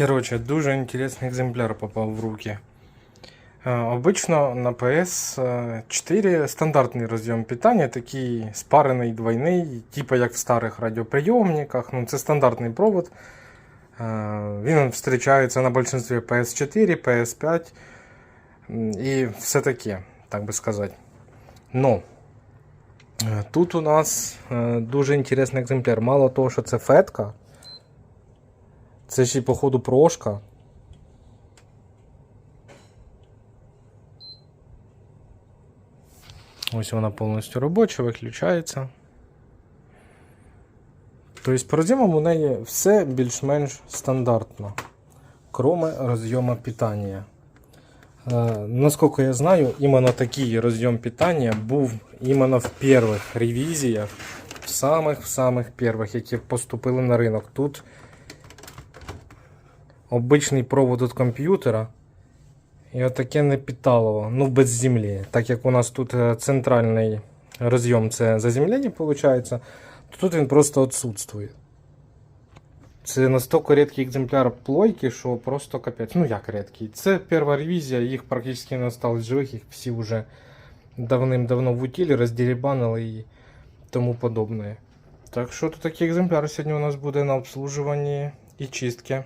Короче, дуже інтересний екземпляр попав в руки. Е, Обично на PS4 стандартний розйом питання, такий спарений двойний, типу як в старих радіоприйомниках. Ну, це стандартний провод. Е, Він зустрічається на більшості PS4, PS5 м, і все таке, так би сказати. Но е, тут у нас е, дуже інтересний екземпляр. Мало того, що це фетка, Це ще й, походу, прошка. Ось вона повністю робоча, виключається. Тобто по роз'ємам у неї все більш-менш стандартно, кроме розйому питання. Е, наскільки я знаю, іменно такий розйом питання був іменно в перших ревізіях, в самих самих перших, які поступили на ринок. Тут обичний провод від комп'ютера. І отаке не питалово, ну без землі. Так як у нас тут е, центральний розйом це заземлення, виходить, то тут він просто відсутствує. Це настільки рідкий екземпляр плойки, що просто капець. Ну як рідкий. Це перша ревізія, їх практично не осталось живих, їх всі вже давним-давно в утілі, роздерибанили і тому подобне. Так що тут такий екземпляр сьогодні у нас буде на обслужуванні і чистки.